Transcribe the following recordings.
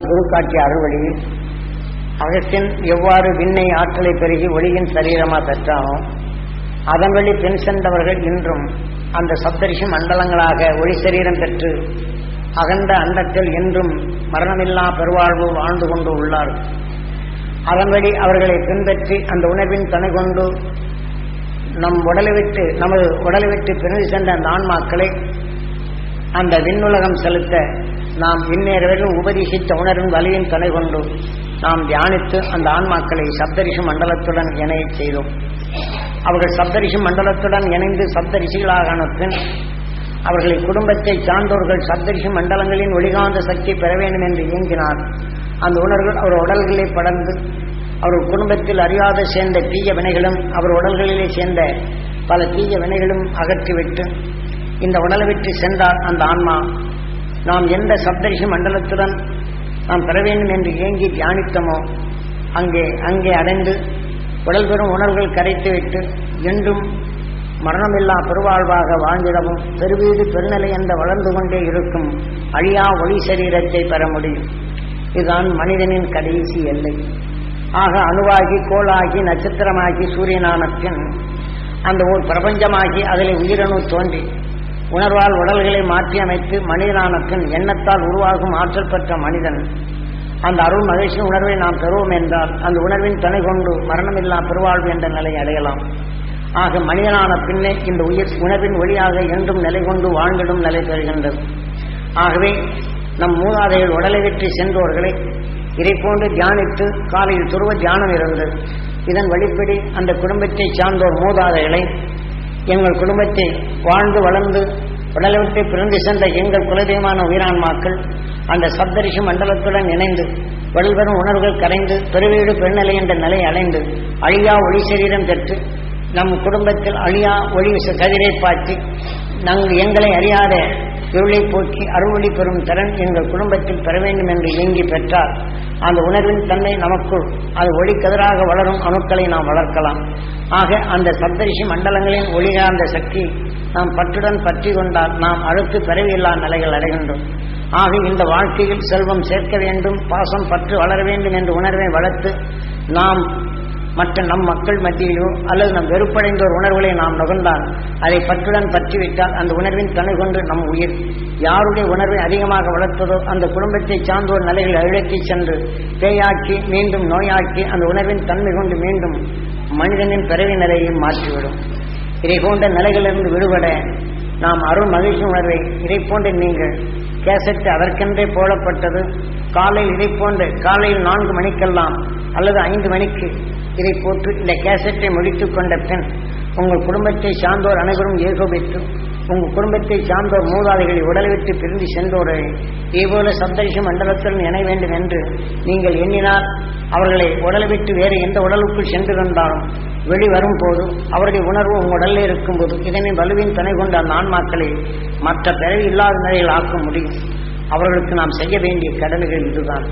குரு காட்டிய அறுவழியில் அகத்தின் எவ்வாறு விண்ணை ஆற்றலை பெருகி ஒளியின் சரீரமா பெற்றானோ அதன் வழி பெண் சென்றவர்கள் இன்றும் அந்த சப்தரிஷி மண்டலங்களாக ஒளி சரீரம் பெற்று அகண்ட அண்டத்தில் என்றும் மரணமில்லா பெருவாழ்வு வாழ்ந்து கொண்டு உள்ளார். அதன்படி அவர்களை பின்பற்றி அந்த உணர்வின் துணை கொண்டு நம் உடலை விட்டு நமது உடலை விட்டு பிரிந்து சென்ற அந்த ஆன்மாக்களை அந்த விண்ணுலகம் செலுத்த நாம் இந்நேரவர்கள் உபதேசித்த உணர்வின் வலியின் துணை கொண்டு நாம் தியானித்து அந்த ஆன்மாக்களை சப்தரிஷி மண்டலத்துடன் இணைய செய்தோம். அவர்கள் சப்தரிஷி மண்டலத்துடன் இணைந்து சப்தரிஷிகளாக பின் அவர்களை குடும்பத்தை சார்ந்தோர்கள் சப்தரிஷி மண்டலங்களின் ஒளிகாந்த சக்தி பெற வேண்டும் என்று இயங்கினார் அந்த உணர்வுகள் அவர் உடல்களை படர்ந்து அவர் குடும்பத்தில் அறியாத சேர்ந்த தீய வினைகளும் அவர் உடல்களிலே சேர்ந்த பல தீய வினைகளும் அகற்றிவிட்டு இந்த உடலை விட்டு சென்றார் அந்த ஆன்மா. நாம் எந்த சப்தரிஷி மண்டலத்துடன் நாம் பெற வேண்டும் என்று ஏங்கி தியானித்தமோ அங்கே அங்கே அடைந்து உடல் பெறும் உணர்வுகள் கரைத்துவிட்டு என்றும் மரணமில்லா பெருவாழ்வாக வாழ்ந்திடவும் பெருவீடு பெருநிலை என்ற வளர்ந்து கொண்டே இருக்கும் அழியா ஒளி சரீரத்தை பெற முடியும். இதுதான் மனிதனின் கடைசி எல்லை. ஆக அணுவாகி கோளாகி நட்சத்திரமாகி சூரியனான பின் அந்த ஒரு பிரபஞ்சமாகி அதில் உயிரணு தோன்றி உணர்வால் உடல்களை மாற்றி அமைத்து மனிதனானக்கன் எண்ணத்தால் உருவாகும் ஆற்றல் பெற்ற மனிதன். அந்த அருள் மகிழ்ச்சி உணர்வை நாம் பெறுவோம் என்றால் அந்த உணர்வின் துணை கொண்டு மரணமில்லா பெருவாழ்வு என்ற நிலை அடையலாம். ஆக மனிதனான பின்னே இந்த உயிர் உணர்வின் ஒளியாக என்றும் நிலை கொண்டு வாழ்ந்திடும் நிலை பெறுகின்றது. ஆகவே நம் மூதாதைகள் உடலை வெற்றி சென்றோர்களை இதை போன்று தியானித்து காலையில் துருவ தியானம் இருந்தது இதன் வழிப்படி அந்த குடும்பத்தை சார்ந்தோர் மூதாதைகளை எங்கள் குடும்பத்தை வாழ்ந்து வளர்ந்து உடலை விட்டு பிறந்து சென்ற எங்கள் குலதெய்வமான உயிரான்மாக்கள் அந்த சப்தரிஷி மண்டலத்துடன் இணைந்து வலுவரும் உணர்வுகள் கரைந்து பெருவீடு பெருநிலை என்ற நிலை அடைந்து அழியா ஒளி சரீரம் பெற்று நம் குடும்பத்தில் அழியா ஒளி கதிரை பாய்ச்சி நாங்கள் எங்களை அறியாத இருளை போக்கி அறுவழி பெறும் திறன் எங்கள் குடும்பத்தில் பெற வேண்டும் என்று இயங்கி பெற்றால் அந்த உணர்வின் தன்மை நமக்குள் அது ஒளிக்கதிராக வளரும் அணுக்களை நாம் வளர்க்கலாம். ஆக அந்த சப்தரிஷி மண்டலங்களின் ஒளிகார்ந்த சக்தி நாம் பற்றுடன் பற்றி கொண்டால் நாம் அடுத்து பிறவியில்லா நிலைகள் அடைகின்றோம். ஆக இந்த வாழ்க்கையில் செல்வம் சேர்க்க வேண்டும் பாசம் பற்று வளர வேண்டும் என்ற உணர்வை வளர்த்து நாம் மற்ற நம் மக்கள் மத்தியிலோ அல்லது நம் வெறுப்படைந்தோர் உணர்வுகளை நாம் நுகர்ந்தால் அதை பற்றுடன் பற்றிவிட்டால் அந்த உணர்வின் துணை கொண்டு நம் உயிர். யாருடைய உணர்வை அதிகமாக வளர்த்ததோ அந்த குடும்பத்தை சார்ந்தோர் நிலையில் அழுத்தி சென்று பேயாக்கி மீண்டும் நோயாக்கி அந்த உணர்வின் தன்மை கொண்டு மீண்டும் மனிதனின் பிறவி நிலையை மாற்றிவிடும். இதை போன்ற நிலைகளிலிருந்து விடுபட நாம் அருள் மகிழ்ச்சி உணர்வை இதை போன்ற நீங்கள் கேசட்டு அதற்கென்றே போடப்பட்டது. காலையில் இதை போன்ற காலையில் நான்கு மணிக்கெல்லாம் அல்லது ஐந்து மணிக்கு இதை போட்டு இந்த கேசட்டை முடித்துக் கொண்ட பின் உங்கள் குடும்பத்தை சார்ந்தோர் அனைவரும் ஏகோபித்து உங்கள் குடும்பத்தை சார்ந்தோர் மூதாதைகளை உடலை விட்டு பிரிந்து சென்றோரை இதேபோல சப்தரிஷ மண்டலத்துடன் இணை வேண்டும் என்று நீங்கள் எண்ணினால் அவர்களை உடலை விட்டு வேறு எந்த உடலுக்குள் சென்றிருந்தாலும் வெளிவரும் போது அவருடைய உணர்வு உங்கள் உடலில் இருக்கும்போது இதனை வலுவின் துணை கொண்ட அந்த ஆன்மாக்களை மற்ற பிறவி இல்லாத நிலையில் ஆக்க முடியும். அவர்களுக்கு நாம் செய்ய வேண்டிய கடமைகள் இதுதான்.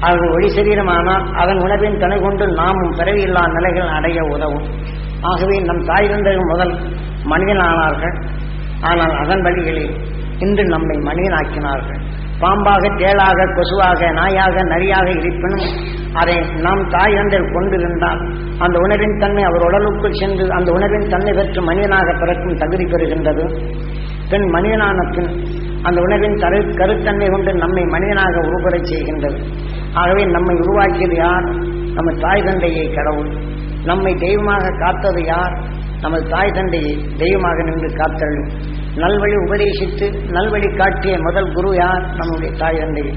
அவர்கள் ஒளி சரீரமானால் அதன் உணவின் துணை கொண்டு நாமும் பிறவியில்லா நிலைகள் அடைய உதவும். ஆகவே நம் தாய் தந்தைகள் முதல் மனிதனானார்கள். ஆனால் அதன் வழிகளில் இன்று நம்மை மனிதனாக்கினார்கள். பாம்பாக தேளாக கொசுவாக நாயாக நரியாக இருப்பினும் அதை நாம் தாய் தந்தையர் கொண்டிருந்தால் அந்த உணர்வின் தன்மை அவர் உடலுக்குள் சென்று அந்த உணர்வின் தன்மை பெற்று மனிதனாக பிறக்கும் தகுதி பெறுகின்றது. பெண் மனிதனான பின் அந்த உணவின் கரு கருத்தன்மை கொண்டு நம்மை மனிதனாக உருவரச் செய்கின்றது. ஆகவே நம்மை உருவாக்கியது யார்? நம்ம தாய் தந்தையை கடவுள். நம்மை தெய்வமாக காத்தது யார்? நமது தாய் தந்தையை தெய்வமாக நின்று காத்தல். நல்வழி உபதேசித்து நல்வழி காட்டிய முதல் குரு யார்? நம்முடைய தாய் தந்தை.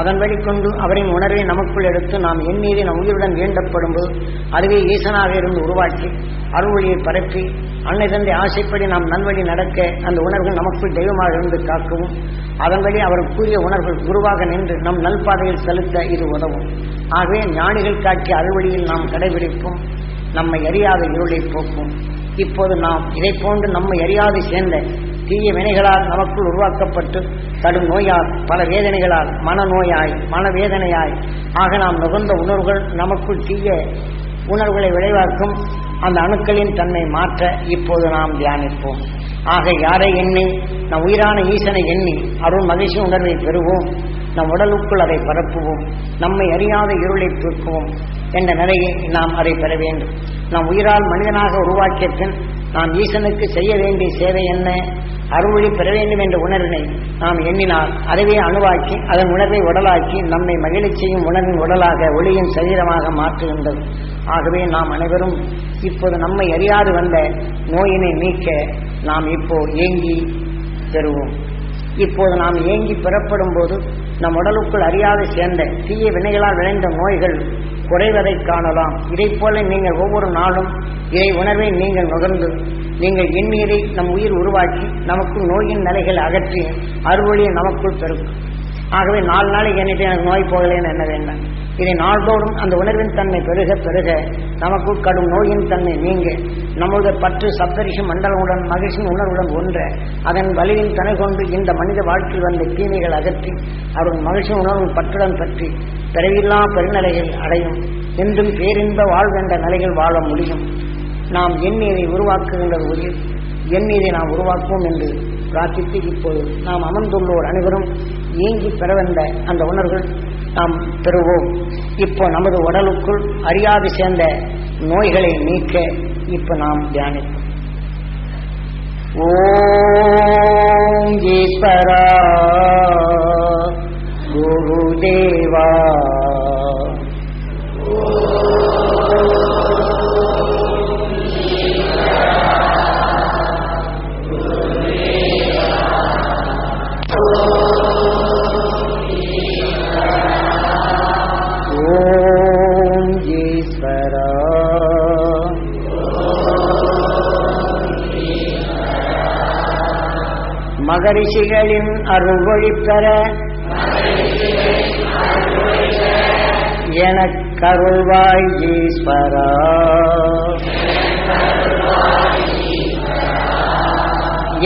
அதன் வழி கொண்டு அவரின் உணர்வை நமக்குள் எடுத்து நாம் எண்ணீரை நம் உயிருடன் வேண்டப்படும் போது அதுவே ஈசனாக இருந்து உருவாக்கி அருள்வழியை பரப்பி அன்னை தந்தை ஆசைப்படி நாம் நல்வழி நடக்க அந்த உணர்வு நமக்குள் தெய்வமாக இருந்து காக்கவும். அதன் வழி அவர் கூறிய உணர்வுகள் குருவாக நின்று நம் நல்பாதையில் செலுத்த இது உதவும். ஆகவே ஞானிகள் காட்டிய அறுவழியில் நாம் கடைபிடிப்போம். நம்மை அறியாத இருளை போக்கும். இப்போது நாம் இதை போன்று நம்மை அறியாது சேர்ந்த தீய வினைகளால் நமக்குள் உருவாக்கப்பட்டு கடும் நோயால் பல வேதனைகளால் மனநோயாய் மனவேதனையாய். ஆக நாம் நுகர்ந்த உணர்வுகள் நமக்குள் தீய உணர்வுகளை விளைவாக்கும் அந்த அணுக்களின் தன்மை மாற்ற இப்போது நாம் தியானிப்போம். ஆக யாரை எண்ணி நம் உயிரான ஈசனை எண்ணி அருள் மகிழ்ச்சி உணர்வை பெறுவோம். நம் உடலுக்குள் அதை பரப்புவோம். நம்மை அறியாத இருளை தூக்குவோம் என்ற நிலையை நாம் அதை பெற வேண்டும். நாம் உயிரால் மனிதனாக உருவாக்கிய பின் நாம் ஈசனுக்கு செய்ய வேண்டிய சேவை என்ன? அருள்வழி பெற வேண்டும் என்ற உணர்வினை நாம் எண்ணினால் அதுவே அணுவாக்கி அதன் உணர்வை உடலாக்கி நம்மை மகிழச் செய்யும் உணர்வின் உடலாக ஒளியின் சரீரமாக மாற்றுகின்றது. ஆகவே நாம் அனைவரும் இப்போது நம்மை அறியாது வந்த நோயினை நீக்க நாம் இப்போ ஏங்கி பெறுவோம். இப்போது நாம் ஏங்கி பெறப்படும் போது நம் உடலுக்குள் அறியாது சேர்ந்த தீய வினைகளால் விளைந்த நோய்கள் குறைவதைக் காணலாம். இதைப் போல நீங்கள் ஒவ்வொரு நாளும் இதை உணர்வை நீங்கள் நுகர்ந்து நீங்கள் எண்ணீரை நம் உயிர் உருவாக்கி நமக்கு நோயின் நிலைகள் அகற்றி அறுவழியை நமக்குள் பெருக்கும் ஆகவே நாலு நாளைக்கு எண்ணிட்டு எனக்கு நோய் போகலைன்னு என்ன வேண்டாம். இதை நாள்தோறும் அந்த உணர்வின் தன்மை பெருக பெருக நமக்குள் கடும் நோயின் தன்மை நீங்க. நம்முடைய பற்று சப்தரிஷி மண்டலமுடன் மகிழ்ச்சியின் உணர்வுடன் ஒன்ற. அதன் வலியின் தனை கொண்டு இந்த மனித வாழ்க்கையில் வந்த தீமைகள் அகற்றி அவர்கள் மகிழ்ச்சி உணர்வு பற்றுடன் பற்றி பிறவில்லா பெருநிலைகள் அடையும். என்றும் பேரின்ப வாழ்வென்ற நிலைகள் வாழ முடியும். நாம் எண்ணியதை உருவாக்குகின்ற உயிர் எண்ணியதை நாம் உருவாக்குவோம் என்று பிரார்த்தித்து இப்போது நாம் அமர்ந்துள்ளோர் அனைவரும் ஏங்கி பெற வந்த அந்த உணர்வுகள் நாம் பெறுவோம். இப்போ நமது உடலுக்குள் அறியாது சேர்ந்த நோய்களை நீக்க இப்போ நாம் தியானிப்போம். ஓம் ஈஸ்வரா குருதேவா. மகரிஷிகளின் அருள்வழி பெற எனக்கருள்வாய் ஈஸ்வரா.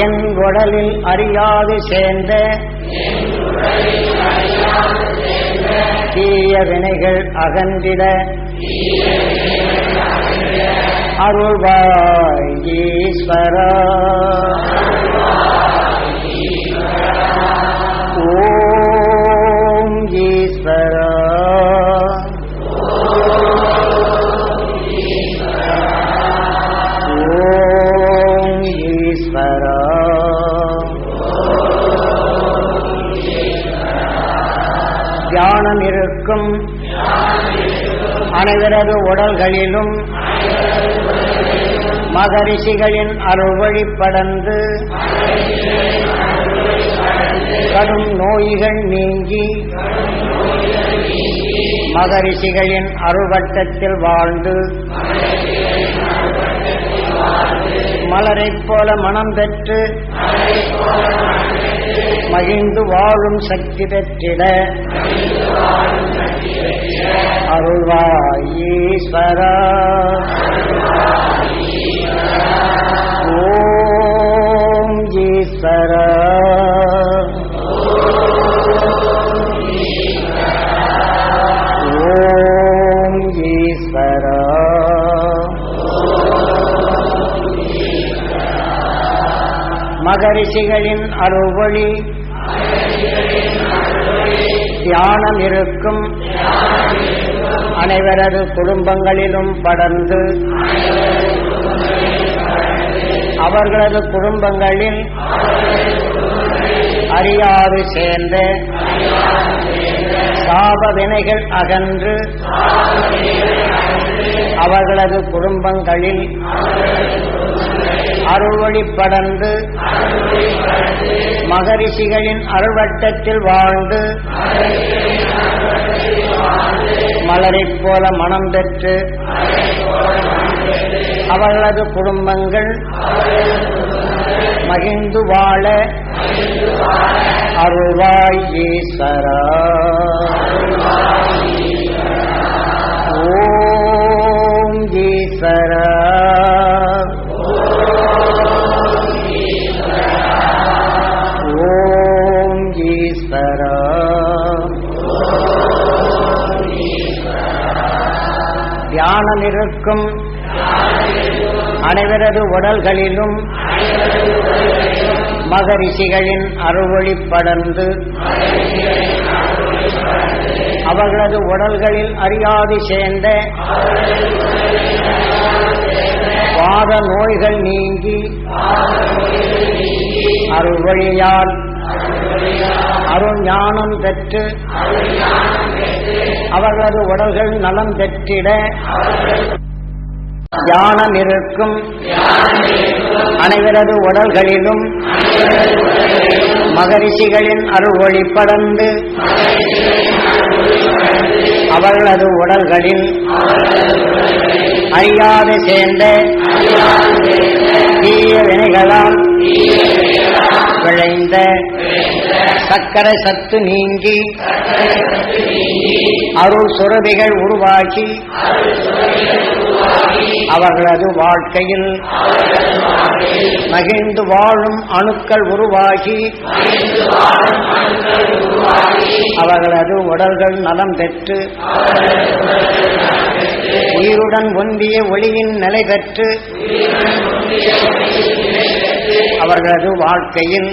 என் உடலில் அறியாது சேர்ந்த தீய வினைகள் அகன்றிட அருள்வாய் ஈஸ்வரா. ஈஸ்வரா ஓம் ஈஸ்வரா. தியானம் இருக்கும் அனைவரது உடல்களிலும் மகரிஷிகளின் அருள்வழி படர்ந்து கடும் நோய்கள் நீங்கி மகரிஷிகளின் அருள்வட்டத்தில் வாழ்ந்து மலரைப் போல மனம் பெற்று மகிழ்ந்து வாழும் சக்தி பெற்றிட அருள்வாயீஸ்வரா. ஓம் ஈஸ்வரா. மகரிஷிகளின் அருள்வழி. தியானம் இருக்கும் அனைவரது குடும்பங்களிலும் படர்ந்து. அவர்களது குடும்பங்களில் அறியாது சேர்ந்த. சாப வினைகள் அகன்று. அவர்களது குடும்பங்களில் அருள்வழி படர்ந்து. மகரிஷிகளின் அருள்வட்டத்தில் வாழ்ந்து மலரைப் போல மனம் பெற்று அவர்களது குடும்பங்கள் மகிழ்ந்து வாழ அருள்வாய் ஈஸ்வரா. இருக்கும் அனைவரது உடல்களிலும் மகரிஷிகளின் அருள்வழி படர்ந்து அவர்களது உடல்களில் அறியாது சேர்ந்த வாத நோய்கள் நீங்கி அருவழியால் அருஞானம் அருள் ஞானம் பெற்று அவர்களது உடல்கள் நலம் பெற்றிட தியானம் இருக்கும் அனைவரது உடல்களிலும் மகரிஷிகளின் அருள் ஒளி படர்ந்து அவர்களது உடல்களில் அறியாது சேர்ந்த தீய வினைகளால் விளைந்த சக்கரை சத்து நீங்கி அருள் சுரபிகள் உருவாகி அவர்களது வாழ்க்கையில் மகிழ்ந்து வாழும் அணுக்கள் உருவாகி அவர்களது உடல்கள் நலம் பெற்று உயிருடன் ஒன்றிய ஒளியின் நிலை பெற்று அவர்களது வாழ்க்கையில்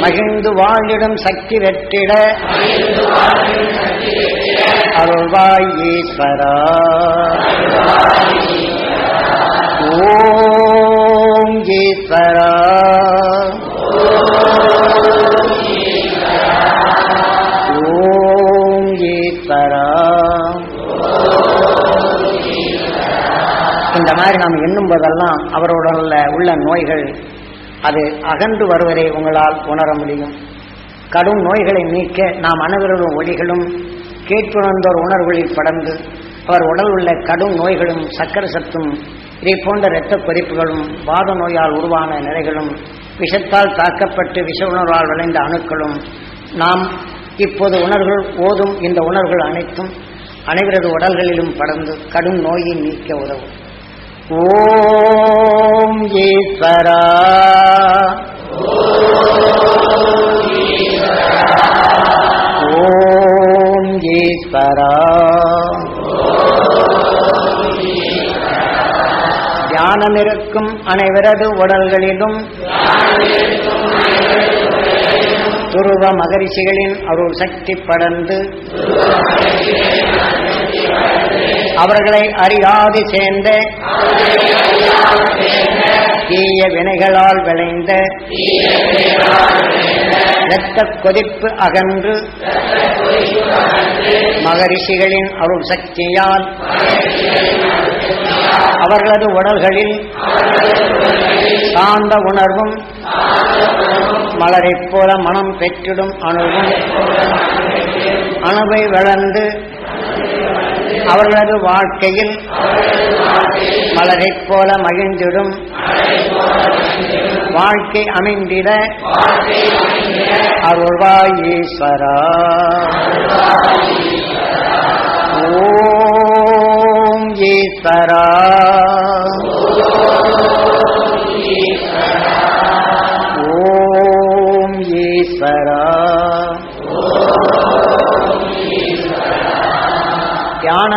மகிழ்ந்து வாழிடும் சக்தி வெற்றிட அருள்வாய் ஈஸ்வரா. ஓம் ஈஸ்வரா. மாதிரி நாம் எண்ணும் போதெல்லாம் அவரோட உள்ள நோய்கள் அது அகன்று வருவதை உங்களால் உணர முடியும். கடும் நோய்களை நீக்க நாம் அனைவரும் ஒளிகளும் கேட்புணர்ந்தோர் உணர்வுகளில் படர்ந்து அவர் உடல் உள்ள கடும் நோய்களும் சக்கர சத்தும் இதை போன்ற இரத்த கொதிப்புகளும் வாத நோயால் உருவான நிலைகளும் விஷத்தால் தாக்கப்பட்டு விஷ உணர்வால் விளைந்த அணுக்களும் நாம் இப்போது உணர்வுகள் ஓதும் இந்த உணர்வுகள் அனைத்தும் அனைவரது உடல்களிலும் படர்ந்து கடும் நோயை நீக்க உதவும். ஓம் ஈஸ்வரா. ஓம் ஈஸ்வரா. தியானமிருக்கும் அனைவரது உடல்களிலும் துருவ மகரிஷிகளின் அருள் சக்தி படர்ந்து அவர்களை அறியாது சேர்ந்த தீய வினைகளால் விளைந்த இரத்த கொதிப்பு அகன்று மகரிஷிகளின் அருள் சக்தியால் அவர்களது உடல்களில் சாந்த உணர்வும் மலரைப் போல மனம் பெற்றிடும் அணுவும் அணுவை வளர்ந்து அவர்களது வாழ்க்கையில் மலரைப் போல மகிழ்ந்திடும். வாழ்க்கை அமைந்திட அருள்வாய் ஈஸ்வரா. ஓம் ஈஸ்வரா.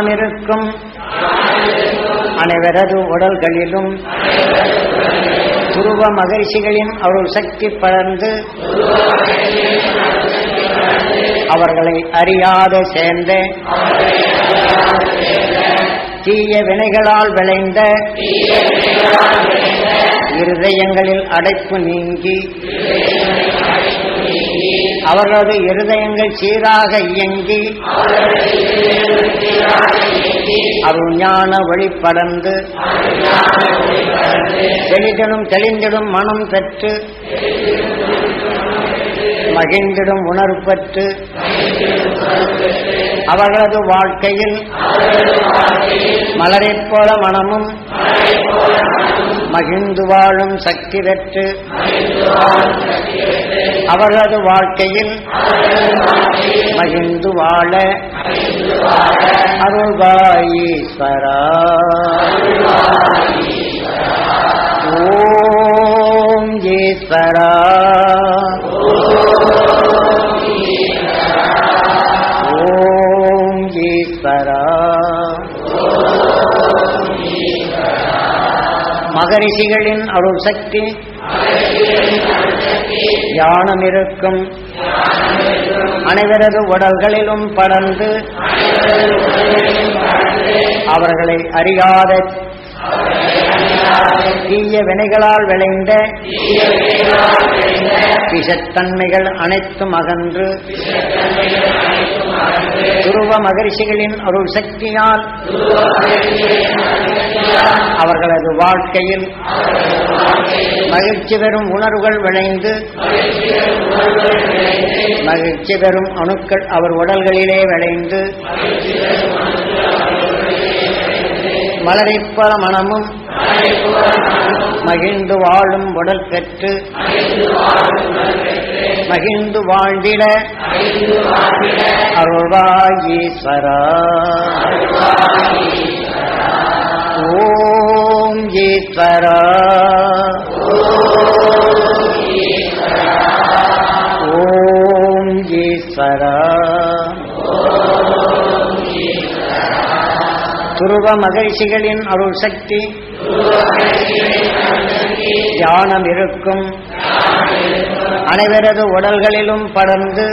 தியானமிருக்கும் அனைவரது உடல்களிலும் துருவ மகிழ்ச்சிகளின் அருள் சக்தி பலர்ந்து அவர்களை அறியாத சேர்ந்த தீய வினைகளால் விளைந்த இருதயங்களில் அடைப்பு நீங்கி அவர்களது இருதயங்கள் சீராக இயங்கி அருள் ஞான வழிபடர்ந்து தெளிந்திடும் மனம் பெற்று மகிழ்ந்திடும் உணர்வு பெற்று அவர்களது வாழ்க்கையில் மலரைப் போல மனமும் மகிழ்ந்து வாழும் சக்தி பெற்று அவர்களது வாழ்க்கையில் மகிழ்ந்து வாழ அருள்வாயீஸ்வரா. ஓம் ஈஸ்வரா. ஓம் ஈஸ்வரா. மகரிஷிகளின் அருள் சக்தி தியானம் இருக்கும் அனைவரது உடல்களிலும் படர்ந்து அவர்களை அறியாத தீய வினைகளால் விளைந்த விஷத்தன்மைகள் அனைத்தும் அகன்று துருவ மகரிஷிகளின் அருள் சக்தியால் அவர்களது வாழ்க்கையில் மகிழ்ச்சி பெறும் உணர்வுகள் விளைந்து மகிழ்ச்சி பெறும் அணுக்கள் அவர் உடல்களிலே விளைந்து மலரைப்பல மனமும் மகிழ்ந்து வாழும் உடல் பெற்று மகிழ்ந்து வாழ்ந்திட அருள்வாயீஸ்வரா. ஓம் ஈஸ்வரா. ஓம் ஈஸ்வரா. துருவ மகிழ்ச்சிகளின் அருள் சக்தி தியானம் இருக்கும் அனைவரது உடல்களிலும் படர்ந்து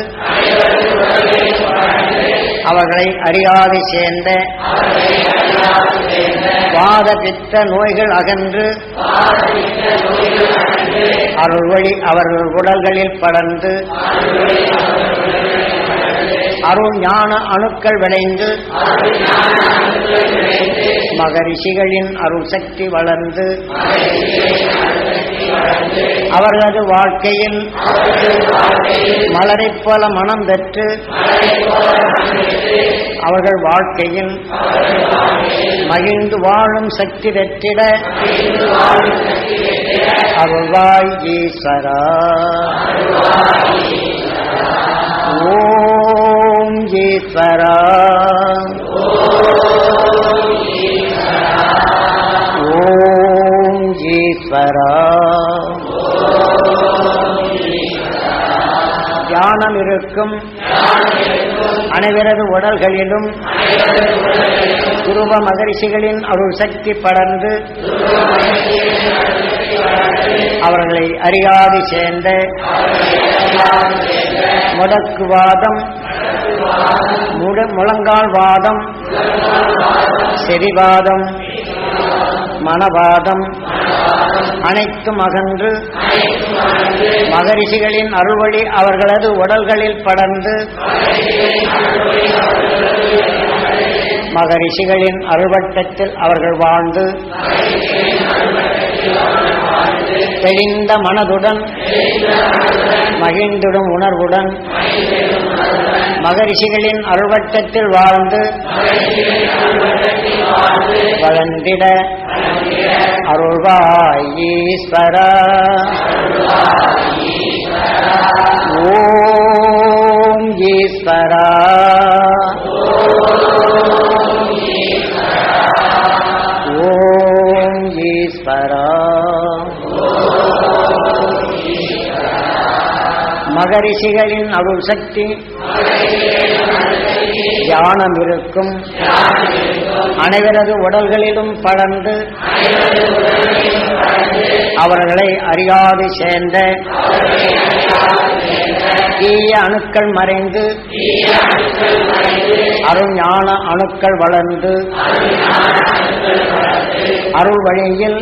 அவர்களை அறியாது சேர்ந்த வாத பித்த நோய்கள் அகன்று அருள் வழி அவர்கள் உடல்களில் படர்ந்து அருள் ஞான அணுக்கள் விளைந்து மகரிஷிகளின் அருள் சக்தி வளர்ந்து அவர்களது வாழ்க்கையில் மலரைப் போல மனம் பெற்று அவர்கள் வாழ்க்கையில் மகிழ்ந்து வாழும் சக்தி பெற்றிட அருள்வாய் ஈஸ்வரா. ஓ ஈஸ்வரா ஓம் ஈஸ்வரா இருக்கும் அனைவரது உடல்களிலும் துருவ மகரிஷிகளின் அருள் சக்தி படர்ந்து அவர்களை அறியாது சேர்ந்த முடக்குவாதம் முழங்கால் வாதம் செரிவாதம் மனவாதம் அனைத்தும் அகன்று மகரிஷிகளின் அருள்வழி அவர்களது உடல்களில் படர்ந்து மகரிஷிகளின் அருள்வட்டத்தில் அவர்கள் வாழ்ந்து தெளிந்த மனதுடன் மகிழ்ந்திடும் உணர்வுடன் மகரிஷிகளின் அருள்வட்டத்தில் வாழ்ந்து வளர்ந்திட அருள்வாயீஸ்வரா. ஓம் ஈஸ்வரா. மகரிஷிகளின் அருள் சக்தி தியானம் இருக்கும் அனைவரது உடல்களிலும் படர்ந்து அவர்களை அறியாது சேர்ந்த தீய அணுக்கள் மறைந்து அருள் ஞான அணுக்கள் வளர்ந்து அருள் வழியில்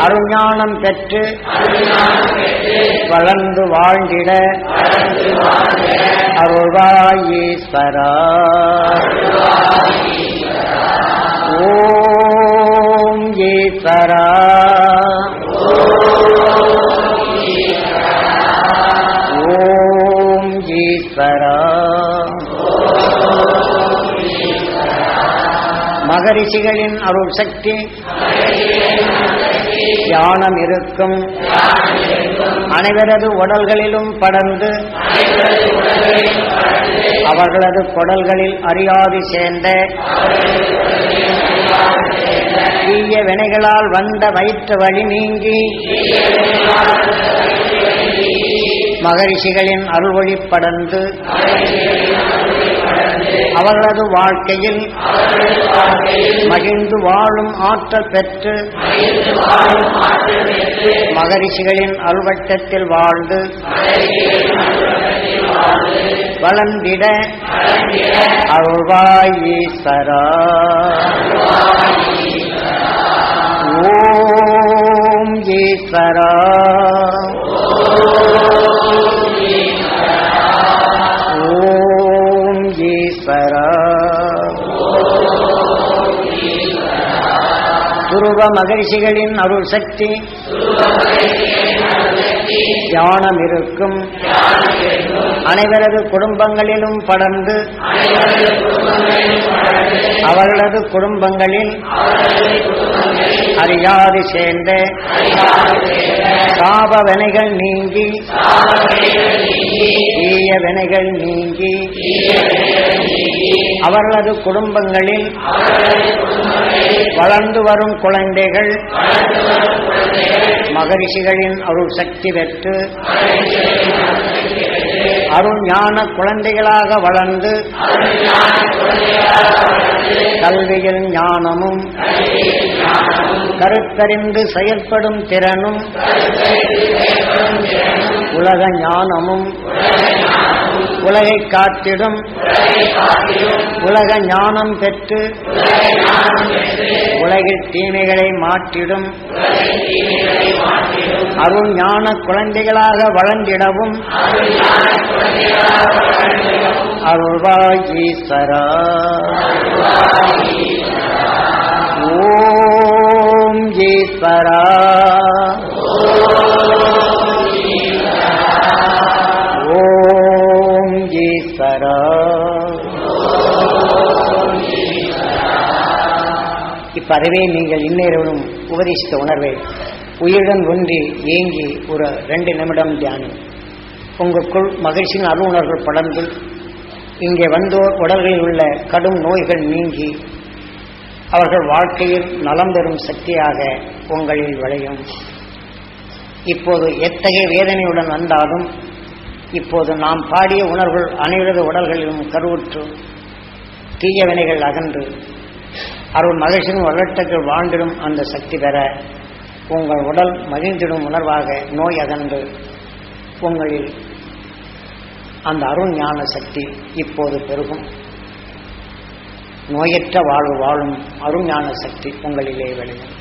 அருஞானம் பெற்று வளர்ந்து வாழ்ந்திட அருள்வாயீஸ்வரா. ஓம் ஈஸ்வரா. ஓம் ஈஸ்வரா. மகரிஷிகளின் அருள் சக்தி தியானம் இருக்கும் அனைவரது உடல்களிலும் படர்ந்து அவர்களது குடல்களில் அறியாது சேர்ந்த தீய வினைகளால் வந்த வயிற்று வழி நீங்கி மகரிஷிகளின் அருள்வழி படர்ந்து அவர்களது வாழ்க்கையில் மகிழ்ந்து வாழும் ஆற்றல் பெற்று மகரிஷிகளின் அல்வட்டத்தில் வாழ்ந்து வளர்ந்திட அருள்வாய் ஈஸ்வரா. ஓம் ஈஸ்வரா. சுரூப மகரிஷிகளின் அருள் சக்தி. ஞானம் இருக்கும் அனைவரது குடும்பங்களிலும் படர்ந்து. அவர்களது குடும்பங்களில் அறியாது சேர்ந்த. சாப வினைகள் நீங்கி. தீய வினைகள் நீங்கி. அவர்களது குடும்பங்களில் வளர்ந்து வரும் குழந்தைகள் மகரிஷிகளின் அருள் சக்தி பெற்று அருள் ஞான குழந்தைகளாக வளர்ந்து கல்வியில் ஞானமும் கருத்தறிந்து செயல்படும் திறனும் உலக ஞானமும் உலகை காத்திடும் உலக ஞானம் பெற்று. உலகில் தீமைகளை மாற்றிடும். அருள் ஞான குழந்தைகளாக வளர்ந்திடவும். அருள்வாயீஸ்வரா ஓம் ஈஸ்வரா. இப்பதவே நீங்கள் இந்நேரமும் உபதேசித்த உணர்வை. உயிருடன் ஒன்றி ஏங்கி ஒரு ரெண்டு நிமிடம் தியானம். உங்களுக்குள் மகிழ்ச்சியின் அருணர்கள் படர்ந்து இங்கே வந்தோர் உடல்களில் உள்ள கடும் நோய்கள் நீங்கி அவர்கள் வாழ்க்கையில் நலம் பெறும் சக்தியாக உங்களில் விளையும். இப்போது எத்தகைய வேதனையுடன் வந்தாலும் இப்போது நாம் பாடிய உணர்வுகள் அனைவரது உடல்களிலும் கருவுற்று தீய வினைகள் அகன்று அருள் மகிழ்ச்சியும் வளர்த்தங்கள் வாழ்ந்திடும் அந்த சக்தி பெற உங்கள் உடல் மகிழ்ந்திடும் உணர்வாக நோய் அகன்று உங்களில் அந்த அருள் ஞான சக்தி இப்போது பெருகும். நோயற்ற வாழ்வு வாழும் அருள் ஞான சக்தி உங்களிலே விளையும்.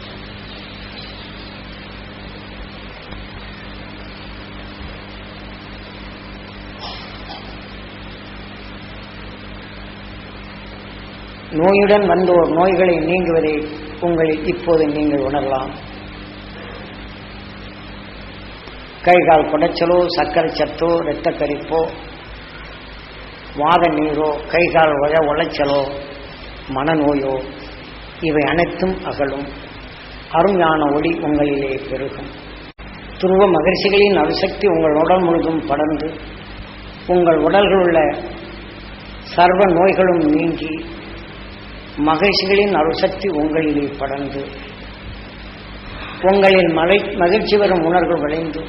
நோயுடன் வந்தோர் நோய்களை நீங்குவதை உங்களில் இப்போது நீங்கள் உணரலாம். கைகால் குடைச்சலோ சர்க்கரை சத்தோ இரத்த கரிப்போ வாத நீரோ கைகால் உழ உளைச்சலோ மனநோயோ இவை அனைத்தும் அகலும். அருஞான ஒளி உங்களிலே பெருகும். துருவ மகிழ்ச்சிகளின் அணுசக்தி உங்கள் உடல் முழுதும் படர்ந்து உங்கள் உடல்களுள்ள சர்வ நோய்களும் நீங்கி மகிழ்ச்சிகளின் அருசக்தி உங்களிலே படர்ந்து உங்களின் மலை மகிழ்ச்சி வரும் உணர்வு விளைந்து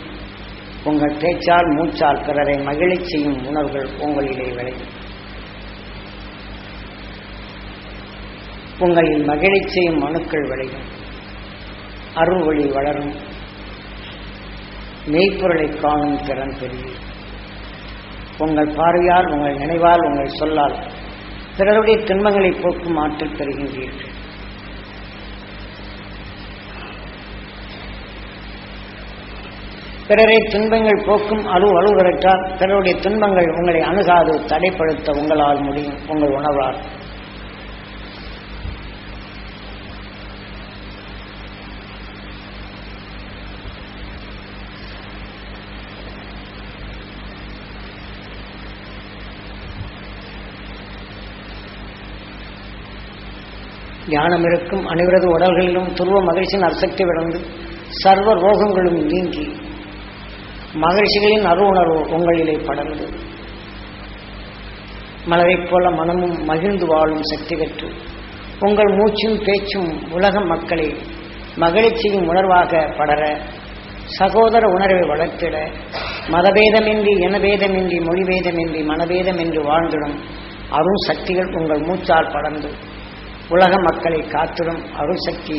உங்கள் பேச்சால் மூச்சால் பிறரை மகிழச் செய்யும் உணர்வுகள் உங்களிலே விளையும். உங்களில் மகிழச் செய்யும் அணுக்கள் விளையும். அருள்வழி வளரும். மெய்ப்பொருளை காணும் திறன் பெரிய உங்கள் பார்வையால் உங்கள் நினைவால் உங்கள் சொல்லால் பிறருடைய துன்பங்களை போக்கும் ஆற்றல் பெறுகின்றீர்கள். பிறரை துன்பங்கள் போக்கும் அருள் அழுவரற்றால் பிறருடைய துன்பங்கள் உங்களை அணுகாது தடைப்படுத்த உங்களால் முடியும் உங்கள் உணர்வால் ஞானம் இருக்கும் அனைவரது உடல்களிலும் துருவ மகிழ்ச்சியின் அசக்தி விடந்து சர்வ ரோகங்களும் நீங்கி. மகிழ்ச்சிகளின் அரு உணர்வு உங்களிலே படர்ந்து. மலரைப் போல மனமும் மகிழ்ந்து வாழும் சக்தி பெற்று. உங்கள் மூச்சும் பேச்சும் உலக மக்களை மகிழ்ச்சியும் உணர்வாக படர. சகோதர உணர்வை வளர்த்திட. மதபேதமின்றி இனபேதமின்றி மொழிபேதமின்றி மனபேதமின்றி வாழ்ந்திடும் அருண் சக்திகள் உங்கள் மூச்சால் படர்ந்து. உலக மக்களை காத்திடும் அருள் சக்தி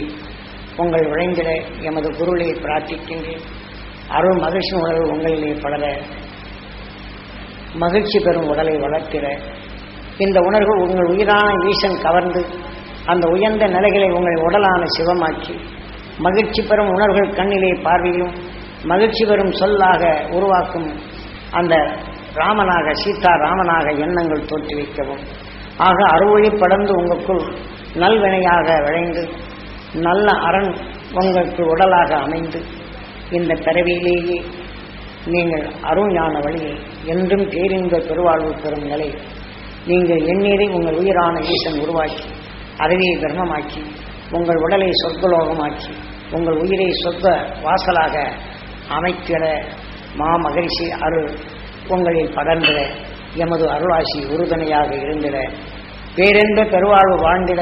உங்கள் விளைந்திட எமது குருளை பிரார்த்திக்கின்றேன். அருள் மகிழ்ச்சி உணர்வு உங்களிலே பலர மகிழ்ச்சி பெறும் உடலை வளர்த்திட. இந்த உணர்வு உங்கள் உயிரான ஈசன் கவர்ந்து அந்த உயர்ந்த நிலைகளை உங்கள் உடலான சிவமாக்கி மகிழ்ச்சி பெறும் உணர்வுகள் கண்ணிலே பார்வையும் மகிழ்ச்சி பெறும் சொல்லாக உருவாக்கும் அந்த ராமனாக சீதா ராமனாக எண்ணங்கள் தோற்றுவிக்கவும். ஆக அறுவழி படர்ந்து உங்களுக்குள் நல்வினையாக விளைந்து நல்ல அரண் உங்களுக்கு உடலாக அமைந்து இந்த பிறவியிலேயே நீங்கள் அருஞான வழியை என்றும் பேரின்ப பெருவாழ்வு பெறும் நிலை. நீங்கள் எண்ணீரை உங்கள் உயிரான ஈசன் உருவாக்கி அறிவியை பிரம்மமாக்கி உங்கள் உடலை சொர்க்கலோகமாக்கி உங்கள் உயிரை சொர்க்க வாசலாக அமைக்கிற மா மகிழ்ச்சி அருள் உங்களில் படர்ந்திட எமது அருளாசி உறுதுணையாக இருந்திட. பேரென்ற பெருவாழ்வு வாழ்ந்திட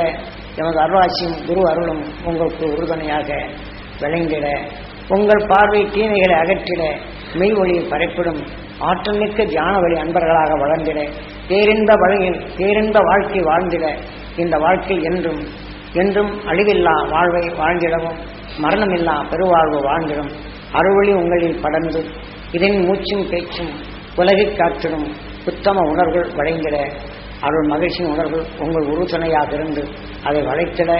எமது அருளாட்சியும் குரு அருளும் உங்களுக்கு உறுதுணையாக விளைந்திட உங்கள் பார்வை தீமைகளை அகற்றிட மெய் ஒளியை பரப்பிடும் ஆற்றல் மிக்க தியான வழி அன்பர்களாக வளர்ந்திட. பேரின்ப வழியில் பேரின்ப வாழ்க்கை வாழ்ந்திட. இந்த வாழ்க்கை என்றும் என்றும் அழிவில்லா வாழ்வை வாழ்ந்திடவும் மரணமில்லா பெருவாழ்வு வாழ்ந்திடும். அறுவழி உங்களில் படர்ந்து இதன் மூச்சும் பேச்சும் உலகில் காற்றிடும் உத்தம உணர்வுகள் வளைந்திட அருள் மகிழ்ச்சியின் உணர்வு உங்கள் உறுதுணையாக இருந்து அதை வளைத்திட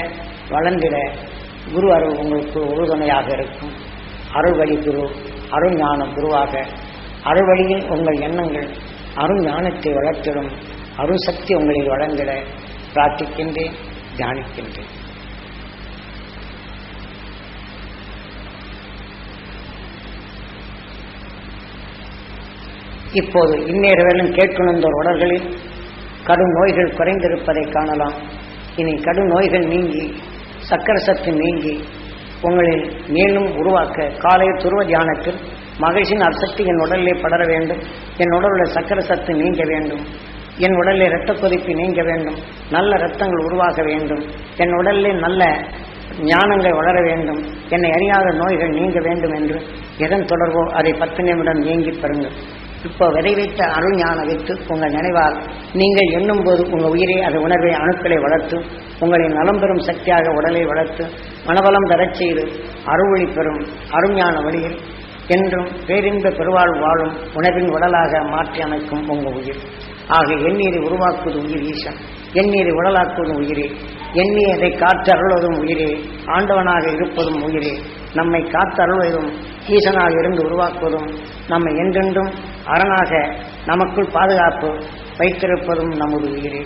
வளர்ந்திட குரு அருள் உங்களுக்கு உறுதுணையாக இருக்கும். அருள் வழி குரு அருள் ஞானம் குருவாக. அருள் வழியில் உங்கள் எண்ணங்கள் அருள் ஞானத்தை வளர்த்திடும். அருள் சக்தி உங்களில் வளர்ந்திட பிரார்த்திக்கின்றேன் தியானிக்கின்றேன். இப்போது இந்நேரவேலும் கேட்கணுந்த உடல்களில் கடும் நோய்கள் குறைந்திருப்பதை காணலாம். இனி கடும் நோய்கள் நீங்கி சக்கர சத்து நீங்கி உங்களில் மேலும் உருவாக்க காலை துருவ தியானத்தில் மகிழ்ச்சியின் அசக்தி என் உடலிலே படர வேண்டும். என் உடலில் சக்கர சத்து நீங்க வேண்டும். என் உடலில் இரத்த கொதிப்பு நீங்க வேண்டும். நல்ல இரத்தங்கள் உருவாக வேண்டும். என் உடலில் நல்ல ஞானங்கள் வளர வேண்டும். என்னை அறியாத நோய்கள் நீங்க வேண்டும் என்று எதன் தொடர்போ அதை பத்து நிமிடம் நீங்கி பெறுங்கள். இப்போ விதை வைத்த அருள் வைத்து உங்கள் நினைவால் நீங்கள் எண்ணும் போது உங்கள் உயிரை அது உணர்வை அணுக்களை வளர்த்து உங்களின் நலம் பெறும் சக்தியாக உடலை வளர்த்து மனபலம் பெறச் செய்து அருள்வழி பெறும் அருஞான வழியில் என்றும் பேரின்ப பெருவாழ் வாழும் உணவின் உடலாக மாற்றி அமைக்கும் உங்கள் உயிர். ஆக எண்ணீரை உருவாக்குவது உயிர் ஈசன் எண்ணீரை உடலாக்குவது உயிரே. எண்ணி அதை உயிரே. ஆண்டவனாக இருப்பதும் உயிரே. நம்மை காத்தருள்வதும் ஈசனாக இருந்து உருவாக்குவதும் நம்மை என்றென்றும் அரணாக நமக்குள் பாதுகாப்பு வைத்திருப்பதும் நமது உயிரே.